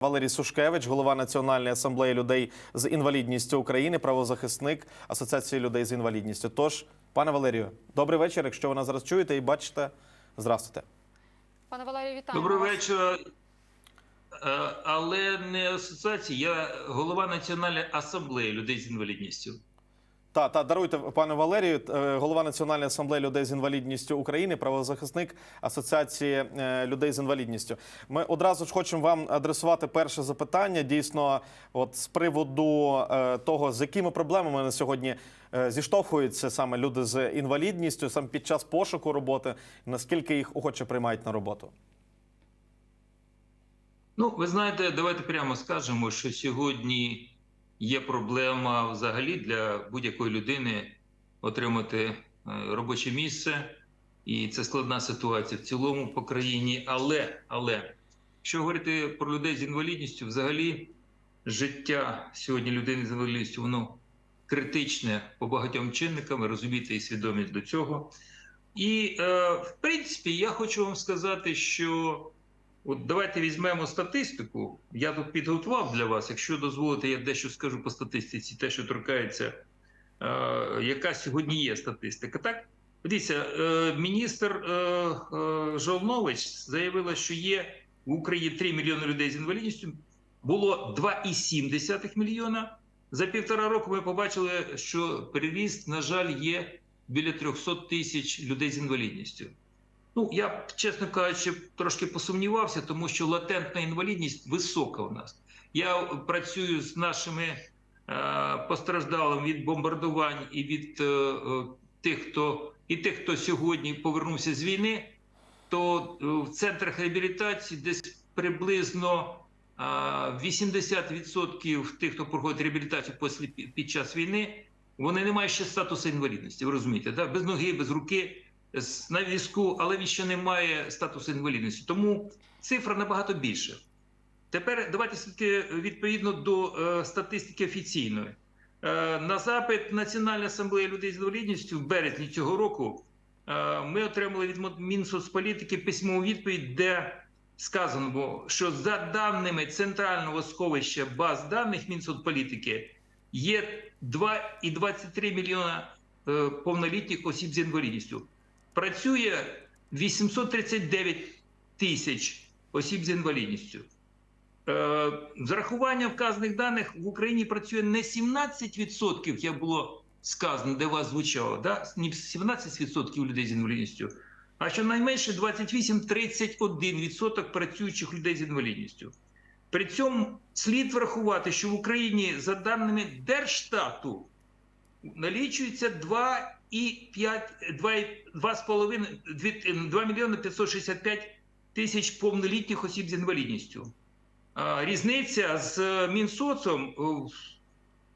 Валерій Сушкевич, голова Національної асамблеї людей з інвалідністю України, правозахисник Асоціації людей з інвалідністю. Тож, пане Валерію, добрий вечір. Якщо ви нас зараз чуєте і бачите, здравствуйте. Пане Валерію, вітаю. Добрий вечір. Е, Але не асоціації, я голова Національної асамблеї людей з інвалідністю. Та та даруйте, пане Валерію, е, голова Національної асамблеї людей з інвалідністю України, правозахисник Асоціації е, людей з інвалідністю. Ми одразу ж хочемо вам адресувати перше запитання. Дійсно, от з приводу е, того, з якими проблемами на сьогодні зіштовхуються саме люди з інвалідністю, саме під час пошуку роботи, наскільки їх охоче приймають на роботу. Ну, ви знаєте, давайте прямо скажемо, що сьогодні є проблема взагалі для будь-якої людини отримати е, робоче місце, і це складна ситуація в цілому по країні. Але, але, якщо говорити про людей з інвалідністю, взагалі життя сьогодні людини з інвалідністю, воно критичне по багатьом чинникам, розумієте і свідомість до цього. І, е, в принципі, я хочу вам сказати, що От давайте візьмемо статистику. Я тут підготував для вас. Якщо дозволите, я дещо скажу по статистиці, те, що торкається, е, яка сьогодні є статистика. Так, дивіться, е, міністр е, е, Жолнович заявила, що є в Україні 3 мільйони людей з інвалідністю. Було 2,7 мільйона. За півтора року ми побачили, що переріст, на жаль, є біля 300 тисяч людей з інвалідністю. Ну, я, чесно кажучи, трошки посумнівався, тому що латентна інвалідність висока у нас. Я працюю з нашими е, постраждалими від бомбардувань і від е, е, тих, хто і тих, хто сьогодні повернувся з війни, то е, в центрах реабілітації десь приблизно е, 80% тих, хто проходить реабілітацію після, під час війни, вони не мають ще статусу інвалідності. Ви розумієте, так? без ноги, без руки на візку, але він ще не має статусу інвалідності. Тому цифра набагато більша. Тепер давайте все-таки відповідно до е, статистики офіційної. Е, на запит Національної асамблеї людей з інвалідністю в березні цього року е, ми отримали від Мінсоцполітики письмову відповідь, де сказано, що за даними центрального сховища баз даних Мінсоцполітики є 2,23 мільйона е, повнолітніх осіб з інвалідністю працює 839 тисяч осіб з інвалідністю. Е, з рахування вказаних даних в Україні працює не 17%, як було сказано, де вас звучало, да? не 17% людей з інвалідністю, а щонайменше 28-31% працюючих людей з інвалідністю. При цьому слід врахувати, що в Україні, за даними Держстату, налічується 2 і 5, 2, 2,5, 2 мільйони 565 тисяч повнолітніх осіб з інвалідністю. Різниця з Мінсоцом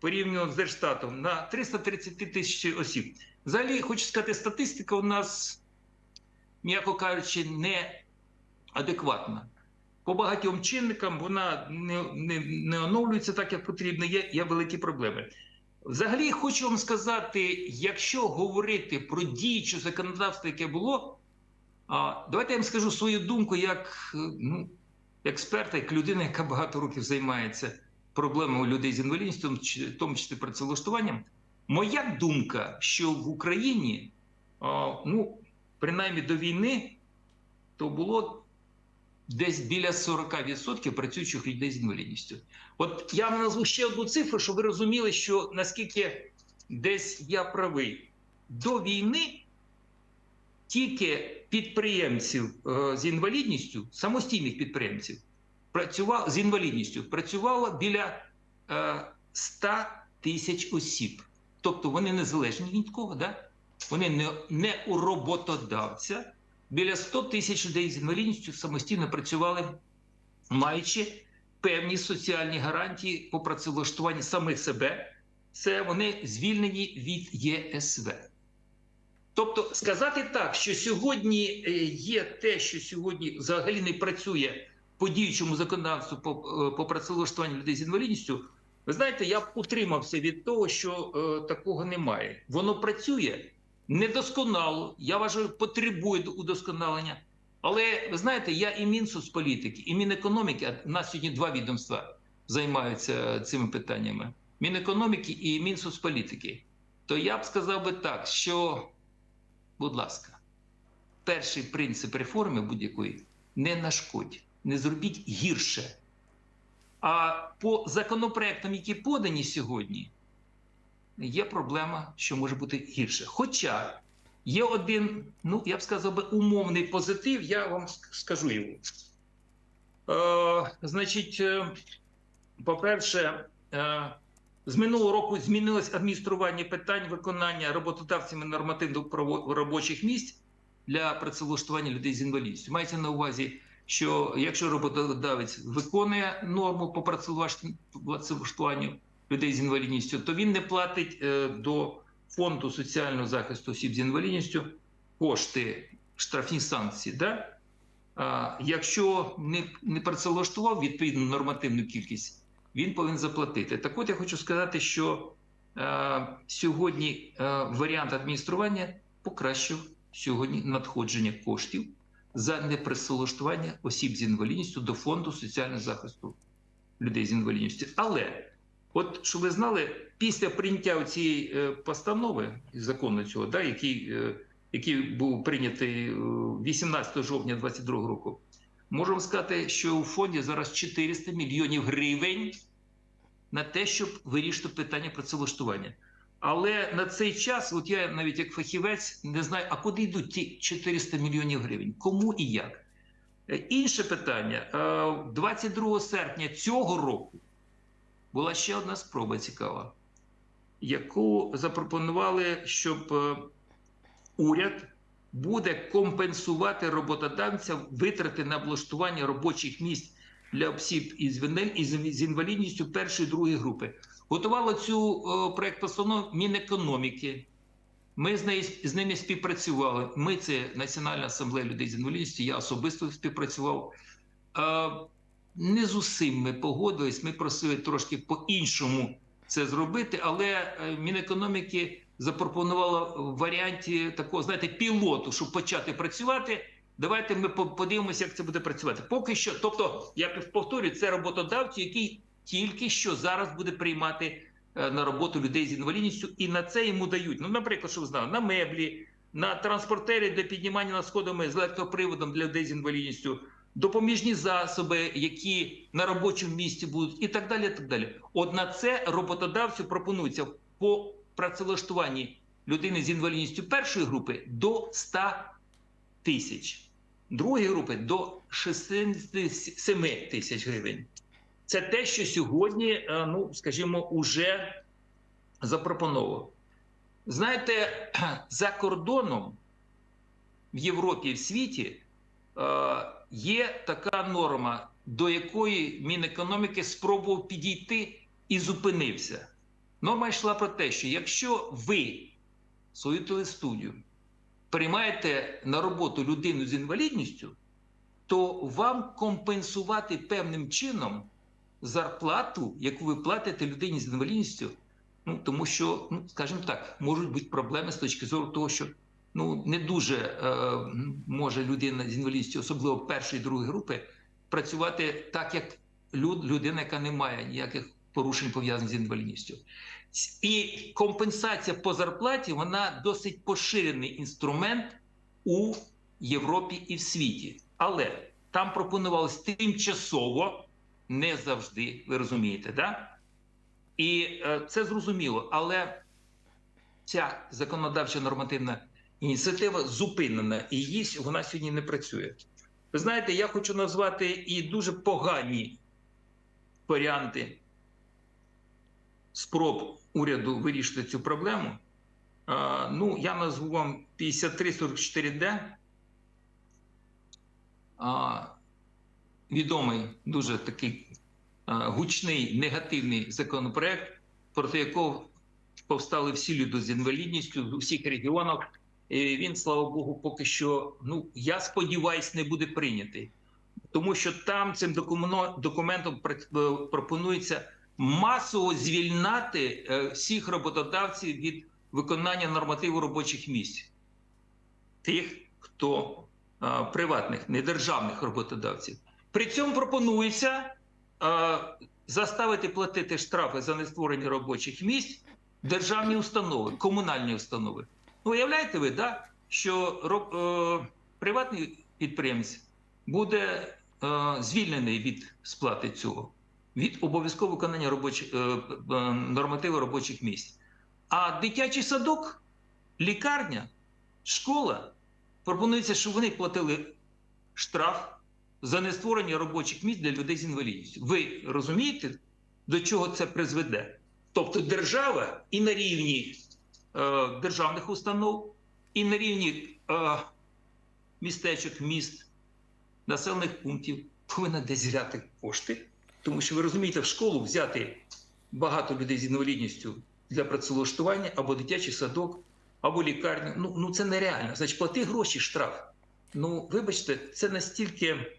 порівняно з Держстатом на 330 тисяч осіб. Взагалі, хочу сказати, статистика у нас, м'яко кажучи, не адекватна. По багатьом чинникам вона не, не, не оновлюється так, як потрібно. Є, є великі проблеми. Взагалі, хочу вам сказати, якщо говорити про діюче законодавство, яке було, давайте я вам скажу свою думку як е, ну, експерта, як людина, яка багато років займається проблемами людей з інвалідністю, в тому числі працевлаштуванням. Моя думка, що в Україні, ну, принаймні до війни, то було десь біля 40% працюючих людей з інвалідністю. От я вам назву ще одну цифру, щоб ви розуміли, що наскільки десь я правий. До війни тільки підприємців е, з інвалідністю, самостійних підприємців, працював з інвалідністю, працювало біля е, 100 тисяч осіб. Тобто вони незалежні від кого, да? вони не, не у роботодавця. Біля 100 тисяч людей з інвалідністю самостійно працювали, маючи певні соціальні гарантії по працевлаштуванні самих себе, це вони звільнені від ЄСВ. Тобто сказати так, що сьогодні е, є те, що сьогодні взагалі не працює по діючому законодавству по, е, по працевлаштуванню людей з інвалідністю, ви знаєте, я б утримався від того, що е, такого немає. Воно працює недосконало, я вважаю, потребує удосконалення. Але ви знаєте, я і Мінсоцполітики, і Мінекономіки, а нас сьогодні два відомства займаються цими питаннями: Мінекономіки і Мінсоцполітики. То я б сказав би так, що, будь ласка, перший принцип реформи будь-якої не нашкодь, не зробіть гірше. А по законопроектам, які подані сьогодні, є проблема, що може бути гірше. Хоча є один, ну я б сказав би, умовний позитив, я вам скажу його. Е, значить, е, по-перше, е, з минулого року змінилось адміністрування питань виконання роботодавцями нормативно-робочих місць для працевлаштування людей з інвалідністю. Мається на увазі, що якщо роботодавець виконує норму по працевлаш- працевлаштуванню людей з інвалідністю, то він не платить е, до фонду соціального захисту осіб з інвалідністю кошти, штрафні санкції. Да? А, якщо не, не працевлаштував відповідну нормативну кількість, він повинен заплатити. Так от я хочу сказати, що е, сьогодні е, варіант адміністрування покращив сьогодні надходження коштів за непрацевлаштування осіб з інвалідністю до фонду соціального захисту людей з інвалідністю. Але От щоб ви знали, після прийняття цієї е, постанови закону цього, да, який, е, який був прийнятий е, 18 жовтня 2022 року, можемо сказати, що у фонді зараз 400 мільйонів гривень на те, щоб вирішити питання працевлаштування. Але на цей час, от я навіть як фахівець не знаю, а куди йдуть ті 400 мільйонів гривень? Кому і як? Е, Інше питання: Е, 22 серпня цього року була ще одна спроба цікава, яку запропонували, щоб е, уряд буде компенсувати роботодавцям витрати на облаштування робочих місць для осіб із інвалідністю першої другої групи. Готувало цю е, проект постанови Мінекономіки. Ми з, нею, з ними співпрацювали. Ми це Національна асамблея людей з інвалідністю. Я особисто співпрацював. Не з усім ми погодились. Ми просили трошки по-іншому це зробити, але е, Мінекономіки запропонувало в варіанті такого, знаєте, пілоту, щоб почати працювати. Давайте ми подивимося, як це буде працювати. Поки що, тобто, я повторюю, це роботодавці, який тільки що зараз буде приймати е, на роботу людей з інвалідністю, і на це йому дають. Ну, наприклад, що знали, на меблі, на транспортері для піднімання на сходами з електроприводом для людей з інвалідністю, допоміжні засоби, які на робочому місці будуть, і так далі. Так далі. От на це роботодавцю пропонується по працевлаштуванні людини з інвалідністю першої групи до 100 тисяч, другої групи до 67 тисяч гривень. Це те, що сьогодні, е, ну скажімо, уже запропоновано. Знаєте, за кордоном в Європі і в світі е, є така норма, до якої Мінекономіки спробував підійти і зупинився. Норма йшла про те, що якщо ви свою телестудію приймаєте на роботу людину з інвалідністю, то вам компенсувати певним чином зарплату, яку ви платите людині з інвалідністю, ну тому що, ну скажімо так, можуть бути проблеми з точки зору того, що ну не дуже е, може людина з інвалідністю, особливо першої другої групи, працювати так, як люд, людина, яка не має ніяких порушень пов'язаних з інвалідністю. І компенсація по зарплаті вона досить поширений інструмент у Європі і в світі. Але там пропонувалось тимчасово, не завжди, ви розумієте, да? І е, це зрозуміло. Але ця законодавча нормативна ініціатива зупинена, і її вона сьогодні не працює. Ви знаєте, я хочу назвати і дуже погані варіанти спроб уряду вирішити цю проблему. Ну, я назву вам 5344D. А, відомий дуже такий гучний негативний законопроект, проти якого повстали всі люди з інвалідністю з усіх регіонів. Він, слава Богу, поки що, ну я сподіваюся, не буде прийнятий, тому що там цим документом е, пропонується масово звільнати е, всіх роботодавців від виконання нормативу робочих місць, тих, хто а, приватних, недержавних роботодавців. При цьому пропонується заставити платити штрафи за нестворення робочих місць державні установи, комунальні установи. Ну, уявляєте ви, да, що е, приватний підприємець буде е, звільнений від сплати цього, від обов'язкового виконання робочих, е, е, нормативу робочих місць. А дитячий садок, лікарня, школа пропонується, щоб вони платили штраф за нестворення робочих місць для людей з інвалідністю. Ви розумієте, до чого це призведе? Тобто держава і на рівні державних установ, і на рівні е, містечок, міст, населених пунктів повинна десь взяти кошти. Тому що ви розумієте, в школу взяти багато людей з інвалідністю для працевлаштування або дитячий садок, або лікарню. Ну, ну це нереально. Значить, плати гроші, штраф. Ну, вибачте, це настільки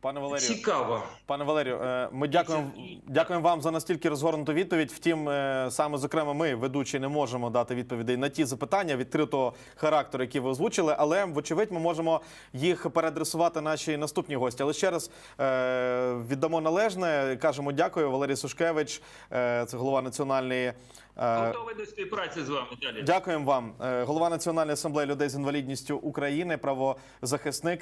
Пане Валерію, цікаво. Пане Валерію, е, ми дякуємо, дякуємо вам за настільки розгорнуту відповідь. Втім, е, саме зокрема, ми, ведучі, не можемо дати відповідей на ті запитання відкритого характеру, які ви озвучили, але вочевидь ми можемо їх переадресувати нашій наступній гості. Але ще раз е, віддамо належне. Кажемо дякую. Валерій Сушкевич, це голова національної. Готовий до співпраці з вами далі. Дякуємо вам, голова Національної асамблеї людей з інвалідністю України, правозахисник.